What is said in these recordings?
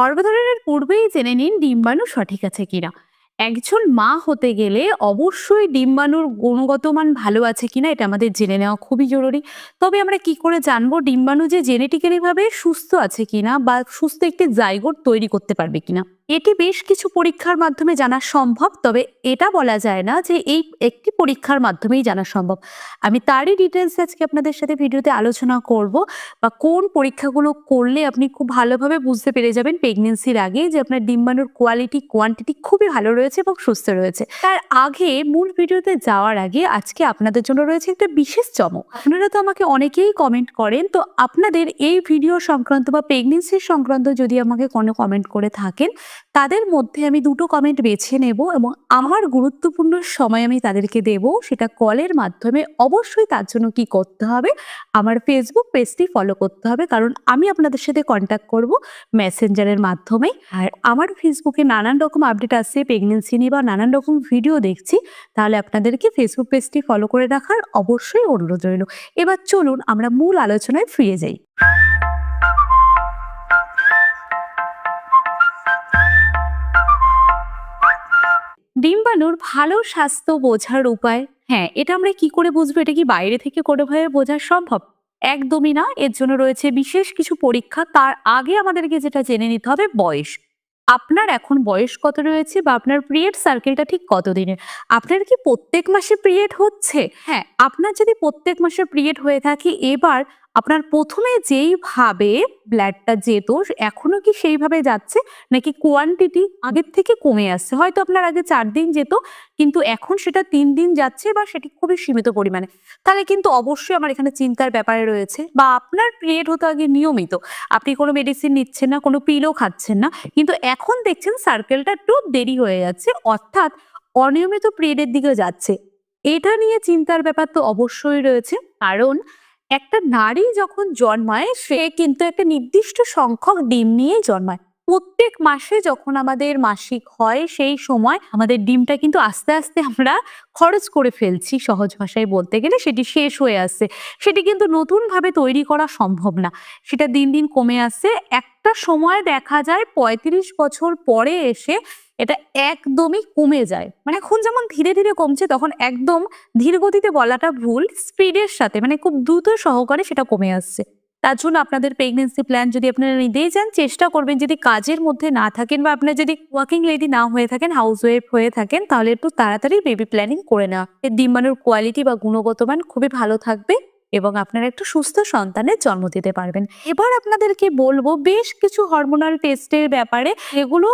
গর্ভধারণের পূর্বেই জেনে নিন ডিম্বাণু সঠিক আছে কিনা। একজন মা হতে গেলে অবশ্যই ডিম্বাণুর গুণগত মান ভালো আছে কিনা এটা আমাদের জেনে নেওয়া খুবই জরুরি। তবে আমরা কি করে জানব ডিম্বাণু যে জেনেটিক্যালিভাবে সুস্থ আছে কিনা বা সুস্থ একটি জাইগোট তৈরি করতে পারবে কিনা? এটি বেশ কিছু পরীক্ষার মাধ্যমে জানা সম্ভব, তবে এটা বলা যায় না যে এই একটি পরীক্ষার মাধ্যমেই জানা সম্ভব। আমি তারই ডিটেলস আজকে আপনাদের সাথে ভিডিওতে আলোচনা করব, বা কোন পরীক্ষাগুলো করলে আপনি খুব ভালোভাবে বুঝতে পেরে যাবেন প্রেগনেন্সির আগে যে আপনার ডিম্বাণুর কোয়ালিটি কোয়ান্টিটি খুবই ভালো রয়েছে এবং সুস্থ রয়েছে। তার আগে মূল ভিডিওতে যাওয়ার আগে আজকে আপনাদের জন্য রয়েছে একটা বিশেষ চমক। আপনারা তো আমাকে অনেকেই কমেন্ট করেন, তো আপনাদের এই ভিডিও সংক্রান্ত বা প্রেগনেন্সি সংক্রান্ত যদি আমাকে কোনো কমেন্ট করে থাকেন তাদের মধ্যে আমি দুটো কমেন্ট বেছে নেব এবং আমার গুরুত্বপূর্ণ সময় আমি তাদেরকে দেব। সেটা কলের মাধ্যমে অবশ্যই তার জন্য কি করতে হবে, আমার ফেসবুক পেজটি ফলো করতে হবে। কারণ আমি আপনাদের সাথে কন্ট্যাক্ট করব মেসেঞ্জারের মাধ্যমে। আর আমার ফেসবুকে নানান রকম আপডেট আসছে প্রেগনেন্সি নিয়ে বা নানান রকম ভিডিও দেখছি। তাহলে আপনাদেরকে ফেসবুক পেজটি ফলো করে রাখার অবশ্যই অনুরোধ রইল। এবার চলুন আমরা মূল আলোচনায় ফিরে যাই। ডিম্বাণুর ভালো স্বাস্থ্য বোঝার উপায়? হ্যাঁ এটা আমরা কি করে বুঝব? এটা কি বাইরে থেকে কোনোভাবে বোঝা সম্ভব? একদমই না। এর জন্য রয়েছে বিশেষ কিছু পরীক্ষা। তার আগে আমাদেরকে যেটা জেনে নিতে হবে, বয়স। আপনার এখন বয়স কত রয়েছে বা আপনার পিরিয়ড সার্কেলটা ঠিক কতদিনের? আপনার কি প্রত্যেক মাসে পিরিয়ড হচ্ছে? হ্যাঁ আপনার যদি প্রত্যেক মাসে পিরিয়ড হয়ে থাকে, এবার আপনার প্রথমে যেইভাবে ব্লাডটা যেত, এখনও কি সেইভাবে যাচ্ছে? নাকি কোয়ান্টিটি আগের থেকে কমে আসছে? হয়তো আপনার আগে চার দিন যেত, কিন্তু এখন সেটা তিন দিন যাচ্ছে বা সেটি খুবই সীমিত পরিমাণে। তাহলে কিন্তু অবশ্যই আমার এখানে চিন্তার ব্যাপারে রয়েছে বা আপনার পিরিয়ড হতো আগে নিয়মিত। আপনি কোনো মেডিসিন নিচ্ছেন না, কোনো পিলও খাচ্ছেন না। কিন্তু এখন দেখছেন সার্কেলটা একটু দেরি হয়ে যাচ্ছে, অর্থাৎ অনিয়মিত পিরিয়ডের দিকে যাচ্ছে। এটা নিয়ে চিন্তার ব্যাপার তো অবশ্যই রয়েছে। কারণ একটা নারী যখন জন্মায় সে কিন্তু একটা নির্দিষ্ট সংখ্যক ডিম নিয়ে জন্মায়। প্রত্যেক মাসে যখন আমাদের মাসিক হয়, সেই সময় আমাদের ডিমটা কিন্তু আস্তে আস্তে আমরা খরচ করে ফেলছি সহজ ভাষায় বলতে গেলে। সেটি শেষ হয়ে আসছে। সেটি কিন্তু নতুনভাবে তৈরি করা সম্ভব না। সেটা দিন দিন কমে আসছে। একটা সময় দেখা যায় পঁয়ত্রিশ বছর পরে এসে এটা একদমই কমে যায়। মানে এখন যেমন ধীরে ধীরে কমছে, তখন একদম ধীর গতিতে বলাটা ভুল। স্পিডের সাথে মানে খুব দ্রুত সহকারে সেটা কমে আসছে। তার জন্য আপনাদের প্রেগনেন্সি প্ল্যান যদি আপনারা নিতেই যান চেষ্টা করবেন যদি কাজের মধ্যে না থাকেন বা আপনার যদি ওয়ার্কিং লেডি না হয়ে থাকেন হাউস ওয়াইফ হয়ে থাকেন, তাহলে একটু তাড়াতাড়ি বেবি প্ল্যানিং করে নেওয়া এর ডিম্বাণুর কোয়ালিটি বা গুণগত মান খুবই ভালো থাকবে এবং আপনারা একটা সুস্থ সন্তানের জন্ম দিতে পারবেন। এবার আপনাদেরকে বলব, বেশ কিছু হরমোনাল টেস্টের ব্যাপারে এগুলো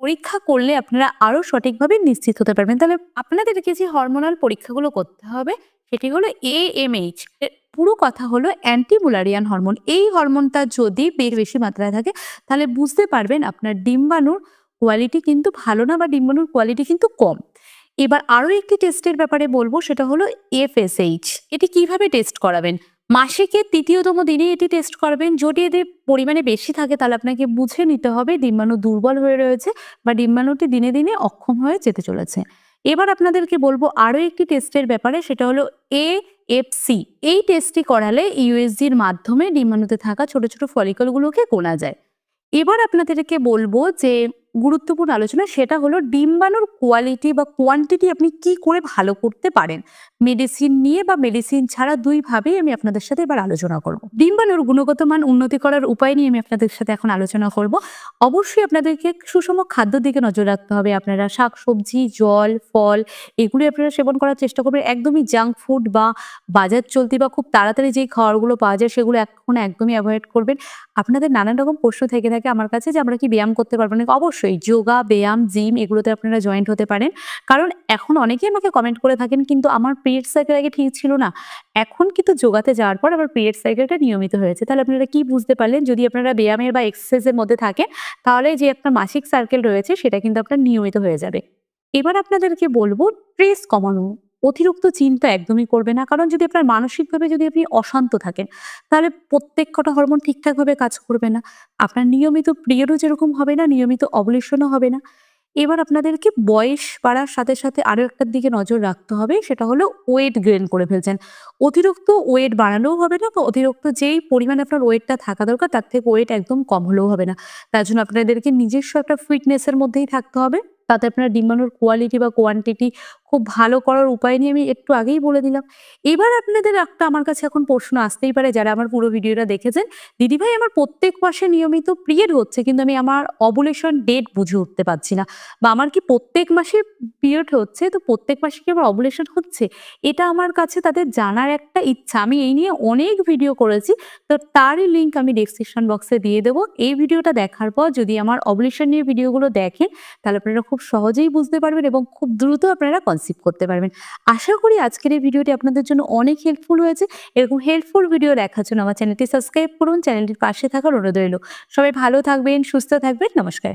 পরীক্ষা করলে আপনারা আরও সঠিকভাবে নিশ্চিত হতে পারবেন। তাহলে আপনাদেরকে যে হরমোনাল পরীক্ষাগুলো করতে হবে, সেটি হলো এএমএইচ পুরো কথা হলো অ্যান্টিমুলারিয়ান হরমোন এই হরমোনটা যদি বেশ, বেশি মাত্রায় থাকে, তাহলে বুঝতে পারবেন আপনার ডিম্বাণুর কোয়ালিটি কিন্তু ভালো না বা ডিম্বাণুর কোয়ালিটি কিন্তু কম। এবার আরও একটি টেস্টের ব্যাপারে বলব, সেটা হলো এফএসএইচ এটি কীভাবে টেস্ট করাবেন? মাসিকের তৃতীয়তম দিনে এটি টেস্ট করাবেন। যদি এদের পরিমাণে বেশি থাকে, তাহলে আপনাকে বুঝে নিতে হবে ডিম্বাণু দুর্বল হয়ে রয়েছে বা ডিম্বাণুটি দিনে দিনে অক্ষম হয়ে যেতে চলেছে। এবার আপনাদেরকে বলব আরও একটি টেস্টের ব্যাপারে, সেটা হলো এ এফসি এই টেস্টটি করালে ইউএসজির মাধ্যমে ডিম্বাণুতে থাকা ছোট ছোট ফলিকলগুলোকে কোনা যায়। এবার আপনাদেরকে বলব যে গুরুত্বপূর্ণ আলোচনা সেটা হলো ডিম্বাণুর কোয়ালিটি বা কোয়ান্টিটি আপনি কি করে ভালো করতে পারেন। মেডিসিন নিয়ে বা মেডিসিন ছাড়া দুইভাবেই আমি আপনাদের সাথে এবার আলোচনা করব। ডিম্বাণুর গুণগত মান উন্নতি করার উপায় নিয়ে আমি আপনাদের সাথে এখন আলোচনা করব। অবশ্যই আপনাদেরকে সুষম খাদ্য দিকে নজর রাখতে হবে। আপনারা শাক, সবজি, জল, ফল এগুলি আপনারা সেবন করার চেষ্টা করবেন। একদমই জাঙ্ক ফুড বা বাজার চলতি বা খুব তাড়াতাড়ি যেই খাবারগুলো পাওয়া যায় সেগুলো এখন একদমই অ্যাভয়েড করবেন। আপনাদের নানান রকম প্রশ্ন থেকে থাকে আমার কাছে যে আমরা কি ব্যায়াম করতে পারব না অবশ্যই যোগা, ব্যায়াম, জিম এগুলোতে আপনারা জয়েন্ট হতে পারেন। কারণ এখন অনেকেই আমাকে কমেন্ট করে থাকেন, কিন্তু আমার পিরিয়ড সাইকেল আগে ঠিক ছিল না। এখন কিন্তু যোগাতে যাওয়ার পর আমার পিরিয়ড সাইকেলটা নিয়মিত হয়েছে। তাহলে আপনারা কি বুঝতে পারলেন? যদি আপনারা ব্যায়ামের বা এক্সারসাইজের মধ্যে থাকেন, তাহলে যে আপনার মাসিক সার্কেল রয়েছে, সেটা কিন্তু আপনার নিয়মিত হয়ে যাবে। এবার আপনাদেরকে বলব স্ট্রেস কমানো। অতিরিক্ত চিন্তা একদমই করবে না। কারণ যদি আপনার মানসিকভাবে যদি আপনি অশান্ত থাকেন, তাহলে প্রত্যেক কটা হরমোন ঠিকঠাকভাবে কাজ করবে না। আপনার নিয়মিত পিরিয়ডও যেরকম হবে না, নিয়মিত অবলেশনও হবে না। এবার আপনাদেরকে বয়স বাড়ার সাথে সাথে আরও একটার দিকে নজর রাখতে হবে, সেটা হলো ওয়েট গ্রেন করে ফেলছেন। অতিরিক্ত ওয়েট বাড়ানোও হবে না বা অতিরিক্ত যেই পরিমাণে আপনার ওয়েটটা থাকা দরকার, তার থেকে ওয়েট একদম কম হলেও হবে না। তার জন্য আপনাদেরকে নিজস্ব একটা ফিটনেসের মধ্যেই থাকতে হবে। তাতে আপনার ডিম্বাণুর কোয়ালিটি বা কোয়ান্টিটি খুব ভালো করার উপায় নিয়ে আমি একটু আগেই বলে দিলাম। এবার আপনাদের একটা আমার কাছে এখন প্রশ্ন আসতেই পারে, যারা আমার পুরো ভিডিওটা দেখেছেন। দিদিভাই, আমার প্রত্যেক মাসে নিয়মিত পিরিয়ড হচ্ছে, কিন্তু আমি আমার অবুলেশন ডেট বুঝে উঠতে পারছি না। বা আমার কি প্রত্যেক মাসে পিরিয়ড হচ্ছে? তো প্রত্যেক মাসে কি আমার অবুলেশন হচ্ছে? এটা আমার কাছে তাদের জানার একটা ইচ্ছা। আমি এই নিয়ে অনেক ভিডিও করেছি, তো তারই লিঙ্ক আমি ডেসক্রিপশন বক্সে দিয়ে দেবো। এই ভিডিওটা দেখার পর যদি আমার অবলিউশন নিয়ে ভিডিওগুলো দেখেন, তাহলে আপনারা খুব সহজেই বুঝতে পারবেন এবং খুব দ্রুত আপনারা কনসিভ করতে পারবেন। আশা করি আজকের এই ভিডিওটি আপনাদের জন্য অনেক হেল্পফুল হয়েছে। এরকম হেল্পফুল ভিডিও দেখার জন্য আমার চ্যানেলটি সাবস্ক্রাইব করুন চ্যানেলটির পাশে থাকার অনুরোধ রইল। সবাই ভালো থাকবেন, সুস্থ থাকবেন, নমস্কার।